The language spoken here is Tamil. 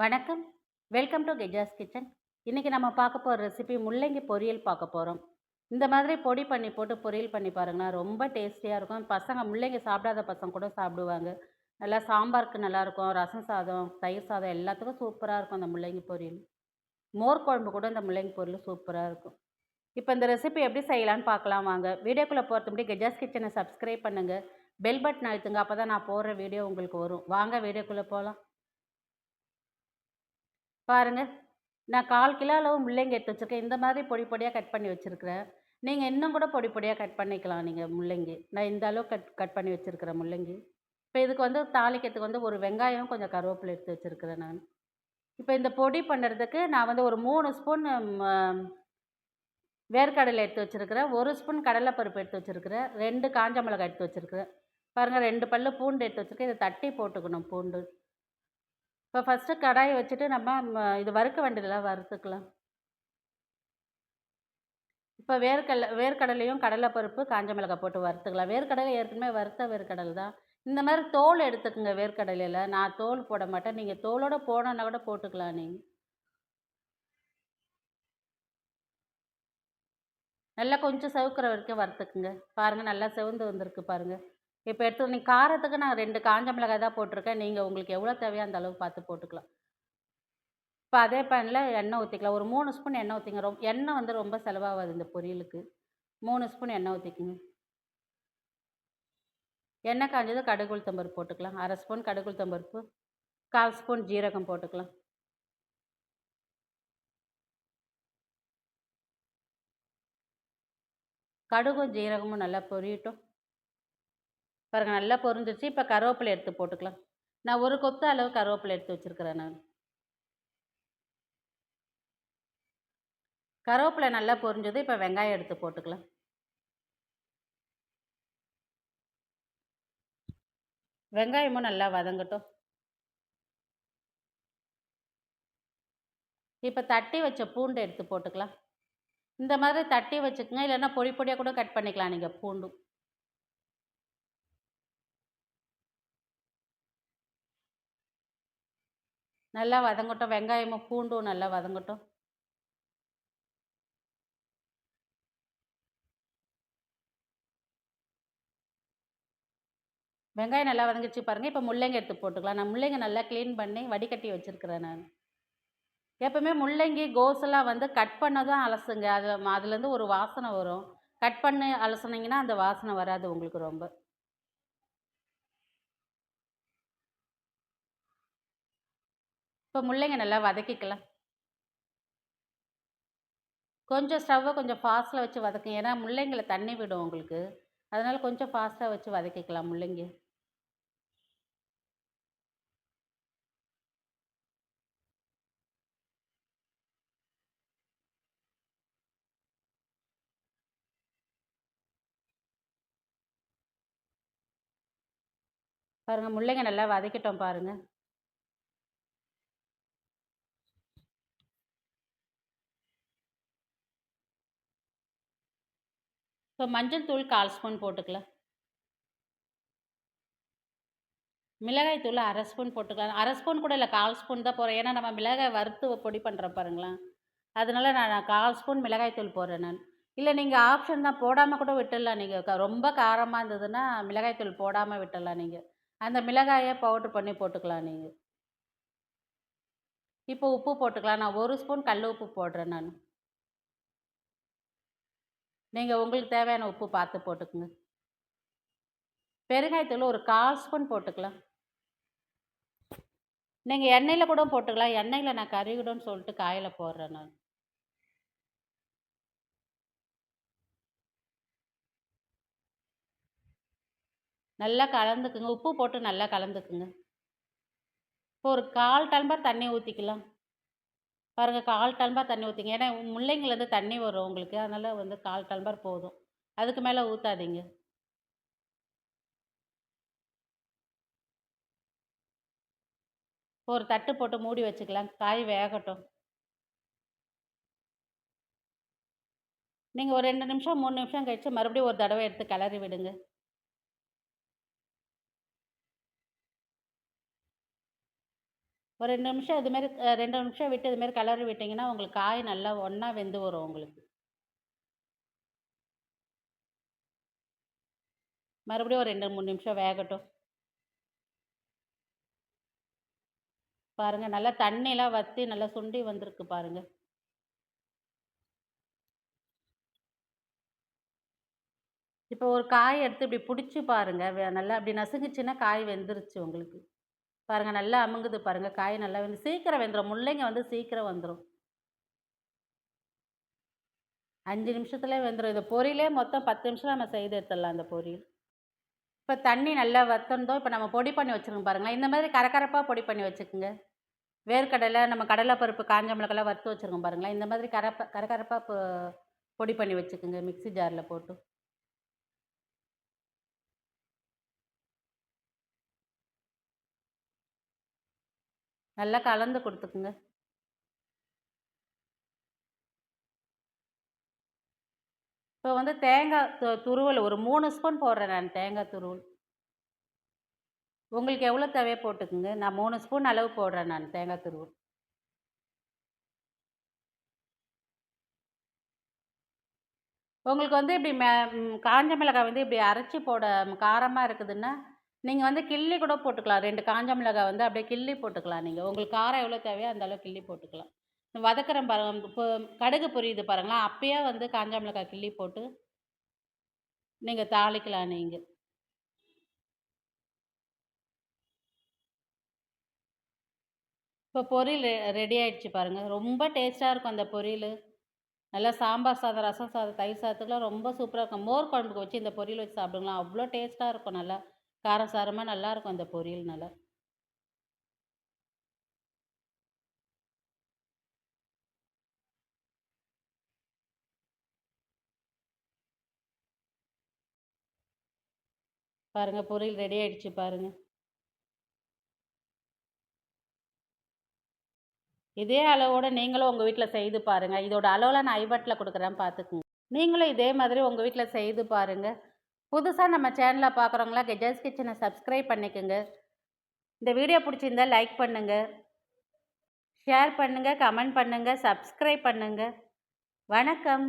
வணக்கம். வெல்கம் டு கெஜாஸ் கிச்சன் இன்றைக்கி நம்ம பார்க்க போகிற ரெசிபி முள்ளங்கி பொரியல் பார்க்க போகிறோம் இந்த மாதிரி பொடி பண்ணி போட்டு பொரியல் பண்ணி பாருங்கன்னா ரொம்ப டேஸ்டியாக இருக்கும். பசங்க முள்ளங்கி சாப்பிடாத பசங்க கூட சாப்பிடுவாங்க. நல்லா சாம்பாருக்கு நல்லாயிருக்கும். ரசம் சாதம் தயிர் சாதம் எல்லாத்துக்கும் சூப்பராக இருக்கும் அந்த முள்ளங்கி பொரியல். மோர் குழம்பு கூட இந்த முள்ளங்கி பொரியல் சூப்பராக இருக்கும். இப்போ இந்த ரெசிபி எப்படி செய்யலான்னு பார்க்கலாம் வாங்க. வீடியோக்குள்ளே போகிறது முன்னாடி கெஜாஸ் கிச்சனை சப்ஸ்கிரைப் பண்ணுங்கள் பெல் பட்டன் அழுத்துங்க. அப்போ தான் நான் போடுற வீடியோ உங்களுக்கு வரும். வாங்க வீடியோக்குள்ளே போகலாம் பாருங்கள் நான் கால் கிலோ அளவு முள்ளங்கி எடுத்து வச்சுருக்கேன். இந்த மாதிரி பொடி பொடியாக கட் பண்ணி வச்சுருக்கிறேன். நீங்கள் இன்னும் கூட பொடி பொடியாக கட் பண்ணிக்கலாம் நீங்கள் முள்ளங்கி. நான் இந்த அளவு கட் கட் பண்ணி வச்சுருக்கிறேன் முள்ளங்கி. இப்போ இதுக்கு வந்து தாளிக்கிறதுக்கு வந்து ஒரு வெங்காயம் கொஞ்சம் கருவேப்பிலை எடுத்து வச்சுருக்கிறேன் நான். இப்போ இந்த பொடி பண்ணுறதுக்கு நான் வந்து ஒரு மூணு ஸ்பூன் வேர்க்கடலை எடுத்து வச்சுருக்கிறேன். ஒரு ஸ்பூன் கடலைப்பருப்பு எடுத்து வச்சுருக்கிறேன். ரெண்டு காஞ்ச மிளகாய் எடுத்து வச்சுருக்கிறேன். பாருங்கள் ரெண்டு பல்லு பூண்டு எடுத்து வச்சுருக்கேன். இதை தட்டி போட்டுக்கணும் பூண்டு. இப்போ ஃபஸ்ட்டு கடாயை வச்சுட்டு நம்ம ம, இது வறுக்க வேண்டியதில்ல வறுத்துக்கலாம். இப்போ வேர்க்கடலை வேர்க்கடலையும் கடலைப்பருப்பு காஞ்ச மிளகாய் போட்டு வறுத்துக்கலாம். வேர்க்கடலை ஏற்கனவே வறுத்த வேர்க்கடலை தான். இந்த மாதிரி தோல் எடுத்துக்கோங்க வேர்க்கடலையில். நான் தோல் போட மாட்டேன். நீங்கள் தோலோடு போடணுன்னா கூட போட்டுக்கலாம் நீங்கள் நல்லா கொஞ்சம் செவக்கிற வரைக்கும் வறுத்துக்குங்க. பாருங்கள் நல்லா செவந்து வந்திருக்கு பாருங்கள் இப்போ எடுத்து நீங்கள் காரத்துக்கு நான் ரெண்டு காஞ்ச மிளகாய் தான் போட்டிருக்கேன். நீங்கள் உங்களுக்கு எவ்வளோ தேவையோ அந்த அளவு பார்த்து போட்டுக்கலாம். இப்போ அதே பேனில் எண்ணெய் ஊற்றிக்கலாம் ஒரு மூணு ஸ்பூன் எண்ணெய் ஊற்றிங்க ரொம்ப எண்ணெய் வந்து ரொம்ப செலவாகாது இந்த பொரியலுக்கு. மூணு ஸ்பூன் எண்ணெய் ஊற்றிக்குங்க எண்ணெய் காஞ்சது கடுகு உளுத்தம்பருப்பு போட்டுக்கலாம். அரை ஸ்பூன் கடுகு உளுத்தம்பருப்பு கால் ஸ்பூன் ஜீரகம் போட்டுக்கலாம். கடுகும் ஜீரகமும் நல்லா பொரியட்டும். பாருங்கள் நல்லா பொரிஞ்சிருச்சு. இப்போ கருவேப்பிலை எடுத்து போட்டுக்கலாம். நான் ஒரு கொத்து அளவு கருவேப்பிலை எடுத்து வச்சுருக்கிறேன் நான். கருவேப்பிலை நல்லா பொரிஞ்சது. இப்போ வெங்காயம் எடுத்து போட்டுக்கலாம். வெங்காயமும் நல்லா வதங்கட்டும். இப்போ தட்டி வச்ச பூண்டு எடுத்து போட்டுக்கலாம். இந்த மாதிரி தட்டி வச்சுக்கோங்க. இல்லைன்னா பொடி பொடியாக கூட கட் பண்ணிக்கலாம். நீங்கள் பூண்டும். நல்லா வதங்கட்டும். வெங்காயமும் பூண்டும் நல்லா வதங்கட்டும். வெங்காயம் நல்லா வதங்கிச்சு பாருங்கள் இப்போ முள்ளங்கி எடுத்து போட்டுக்கலாம். நான் முள்ளங்கி நல்லா க்ளீன் பண்ணி வடிகட்டி வச்சுருக்கிறேன் நான். எப்போவுமே முள்ளங்கி கோஸெல்லாம் வந்து கட் பண்ணதும் அலசுங்க. அது அதுலேருந்து ஒரு வாசனை வரும். கட் பண்ணி அலசுனீங்கன்னா அந்த வாசனை வராது உங்களுக்கு ரொம்ப. இப்போ முள்ளங்கி நல்லா வதக்கிக்கலாம். கொஞ்சம் ஸ்டவ்வை கொஞ்சம் ஃபாஸ்ட்டில் வச்சு வதக்குங்க ஏன்னா முள்ளங்கியில் தண்ணி விடும் உங்களுக்கு. அதனால் கொஞ்சம் ஃபாஸ்ட்டாக வச்சு வதக்கிக்கலாம் முள்ளங்கி. பாருங்கள் முள்ளங்கி நல்லா வதக்கிட்டோம் பாருங்கள் இப்போ மஞ்சள் தூள் கால் ஸ்பூன் போட்டுக்கலாம் மிளகாய் தூள் அரை ஸ்பூன் போட்டுக்கலாம். அரை ஸ்பூன் கூட இல்லை கால் ஸ்பூன் தான் போகிறேன் ஏன்னா நம்ம மிளகாய் வறுத்து பொடி பண்ணுறோம் பாருங்களேன். அதனால நான் நான் கால் ஸ்பூன் மிளகாய் தூள் போடுறேன் நான். இல்லை நீங்கள் ஆப்ஷன் தான் போடாமல் கூட விட்டுடலாம். நீங்கள் ரொம்ப காரமாக இருந்ததுன்னா மிளகாய் தூள் போடாமல் விட்டுடலாம் நீங்கள் அந்த மிளகாயை பவுட்ரு பண்ணி போட்டுக்கலாம் நீங்கள் இப்போ உப்பு போட்டுக்கலாம். நான் ஒரு ஸ்பூன் கல் உப்பு போடுறேன் நான். நீங்கள் உங்களுக்கு தேவையான உப்பு பார்த்து போட்டுக்குங்க. பெருங்காயத்தூள் ஒரு கால் ஸ்பூன் போட்டுக்கலாம். நீங்கள் எண்ணெயில் கூட போட்டுக்கலாம். எண்ணெயில் நான் கறிவிடும்னு சொல்லிட்டு காயில் போடுறேன் நான். நல்லா கலந்துக்குங்க. உப்பு போட்டு நல்லா கலந்துக்குங்க. இப்போ ஒரு கால் டம்பர் தண்ணி ஊற்றிக்கலாம் பாருங்கள் கால் டம்ளர் தண்ணி ஊற்றிங்க ஏன்னா முள்ளங்கிலேருந்து தண்ணி வரும் உங்களுக்கு. அதனால் வந்து கால் டம்ளர் போதும். அதுக்கு மேலே ஊற்றாதீங்க ஒரு தட்டு போட்டு மூடி வச்சுக்கலாம். காய் வேகட்டும். நீங்கள் ஒரு ரெண்டு நிமிஷம் மூணு நிமிஷம் கழிச்சு மறுபடியும் ஒரு தடவை எடுத்து கிளறி விடுங்க. ஒரு ரெண்டு நிமிஷம் இதுமாரி ரெண்டு நிமிஷம் விட்டு இதுமாரி கிளறி விட்டிங்கன்னா உங்களுக்கு காய் நல்லா ஒன்றா வெந்து வரும் உங்களுக்கு. மறுபடியும் ஒரு ரெண்டு மூணு நிமிஷம் வேகட்டும். பாருங்கள் நல்லா தண்ணியெலாம் வற்றி நல்லா சுண்டி வந்திருக்கு பாருங்கள் இப்போ ஒரு காய் எடுத்து இப்படி பிடிச்சி பாருங்க நல்லா அப்படி நசுங்குச்சுன்னா காய் வெந்துருச்சு உங்களுக்கு. பாருங்கள் நல்லா அமுங்குது பாருங்கள் காய் நல்லா வந்து சீக்கிரம் வெந்துடும் முள்ளைங்க வந்து சீக்கிரம் வந்துடும் அஞ்சு நிமிஷத்துலேயே வெந்துடும் இந்த பொரியலே மொத்தம் பத்து நிமிஷம் நம்ம செய்து எடுத்துடலாம் அந்த பொரியல் இப்போ தண்ணி நல்லா வத்தந்தோ இப்போ நம்ம பொடி பண்ணி வச்சுருங்க பாருங்களேன். இந்த மாதிரி கரகரப்பாக பொடி பண்ணி வச்சுக்கோங்க. வேர்க்கடலை நம்ம கடலைப்பருப்பு காஞ்ச மிளகெல்லாம் வறுத்து வச்சுருக்கோம் பாருங்களேன். இந்த மாதிரி கரப்ப கரகரப்பாக பொ பொடி பண்ணி வச்சுக்கோங்க மிக்ஸி ஜாரில் போட்டு. நல்லா கலந்து கொடுத்துக்குங்க. இப்போ வந்து தேங்காய் துருவல் ஒரு மூணு ஸ்பூன் போடுறேன் நான் தேங்காய் துருவல். உங்களுக்கு எவ்வளோ தேவையோ போட்டுக்குங்க. நான் மூணு ஸ்பூன் அளவு போடுறேன் நான் தேங்காய் துருவல். உங்களுக்கு வந்து இப்படி மே காஞ்ச மிளகாய் வந்து இப்படி அரைச்சி போட காரமாக இருக்குதுன்னா நீங்கள் வந்து கிள்ளி கூட போட்டுக்கலாம். ரெண்டு காஞ்ச மிளகாய் வந்து அப்படியே கிள்ளி போட்டுக்கலாம் நீங்கள் உங்களுக்கு காரம் எவ்வளோ தேவையோ அந்த கிள்ளி போட்டுக்கலாம். வதக்கிற பாருங்க இப்போ கடுகு பொரியுது பாருங்களா? அப்பயே வந்து காஞ்ச மிளகாய் கிள்ளி போட்டு நீங்கள் தாளிக்கலாம் நீங்கள் இப்போ பொரியல் ரெ ரெடி ஆகிடுச்சு பாருங்கள் ரொம்ப டேஸ்ட்டாக இருக்கும் அந்த பொரியல். நல்லா சாம்பார் சாதம் ரசம் சாதம் தயிர் சாதத்துக்குலாம் ரொம்ப சூப்பராக இருக்கும். மோர் குழம்புக்கு வச்சு இந்த பொரியல் வச்சு சாப்பிடுங்களா அவ்வளோ டேஸ்ட்டாக இருக்கும் நல்லா. காரசாரமாக நல்லாயிருக்கும் அந்த பொரியல் நல்லா பாருங்கள் பொரியல் ரெடி ஆகிடுச்சு பாருங்கள் இதே அளவோட நீங்களும் உங்கள் வீட்டில் செய்து பாருங்கள் இதோட அளவில் நான் ஐபட்டில் கொடுக்குறேன் பார்த்துக்குங்க நீங்களும் இதே மாதிரி உங்கள் வீட்டில் செய்து பாருங்கள் புதுசாக நம்ம சேனலை பார்க்குறவங்களா கெஜாஸ் கிச்சனை சப்ஸ்கிரைப் பண்ணிக்கோங்க. இந்த வீடியோ பிடிச்சிருந்தா லைக் பண்ணுங்கள் ஷேர் பண்ணுங்கள் கமெண்ட் பண்ணுங்கள் சப்ஸ்கிரைப் பண்ணுங்கள் வணக்கம்.